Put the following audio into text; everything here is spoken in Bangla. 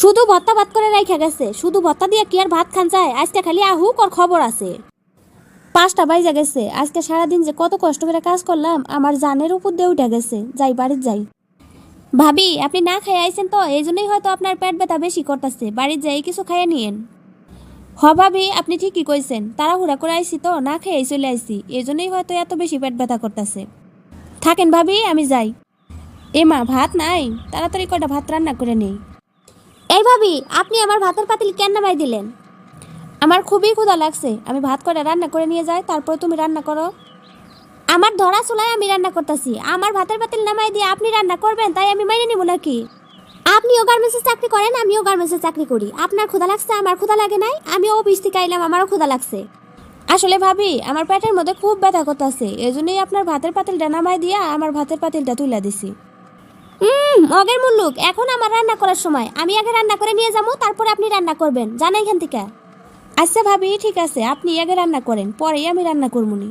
শুধু ভত্তা ভাত করে রাইখা গেছে, শুধু ভত্তা দিয়ে কি আর ভাত খান যায়? আজকে খালি আহুক ওর খবর আছে। পাঁচটা বাইজা গেছে, আজকে সারাদিন যে কত কষ্ট করে কাজ করলাম, আমার জানের উপর দিয়ে উঠে গেছে, যাই বাড়ির যাই। ভাবি, আপনি না খাই আইছেন তো, এই জন্যই হয়তো আপনার পেট ব্যথা বেশি করতেছে, বাড়ির যাই কিছু খাইয়ে নিয়েন। হ ভাবি, আপনি ঠিকই কইছেন, তাড়াহুড়া করে আইছি তো, না খেয়ে চলে আইছি, এই জন্যই হয়তো এত বেশি পেট ব্যথা করতেছে। থাকেন ভাবি, আমি যাই। এ মা, ভাত নাই, তাড়াতাড়ি কটা ভাত রান্না করে নেই। এই ভাবি, আপনি আমার ভাতের পাতিল কেন নামাই দিলেন? আমার খুবই ক্ষুধা লাগছে। আমি ভাত করে রান্না করে নিয়ে যাই, তারপর তুমি রান্না করো। আমার ধরা চুলায় আমি রান্না করতেছি। আমার ভাতের পাতিল নামাই দিয়ে আপনি রান্না করবেন, তাই আমি মাইনে নিব নাকি? আপনিও গার্মেন্টসে চাকরি করেন, আমিও গার্মেন্টসে চাকরি করি। আপনার ক্ষুধা লাগছে, আমার ক্ষুধা লাগে নাই, আমি অফিস থেকে আইলাম, আমারও ক্ষুধা লাগছে। আসলে ভাবি, আমার পেটের মধ্যে খুব ব্যথা করতেছে এই জন্যই আপনার ভাতের পাতিলটা নামাই দিয়া আমার ভাতের পাতিলটা তুলে দিছি। মগের মুল্লুক, এখন আমার রান্না করার সময়। আমি আগে রান্না করে নিয়ে যাব, তারপরে আপনি রান্না করবেন। জানা এখান থেকে? আচ্ছা ভাবি, ঠিক আছে। আপনি আগে রান্না করেন, পরেই আমি রান্না করবনি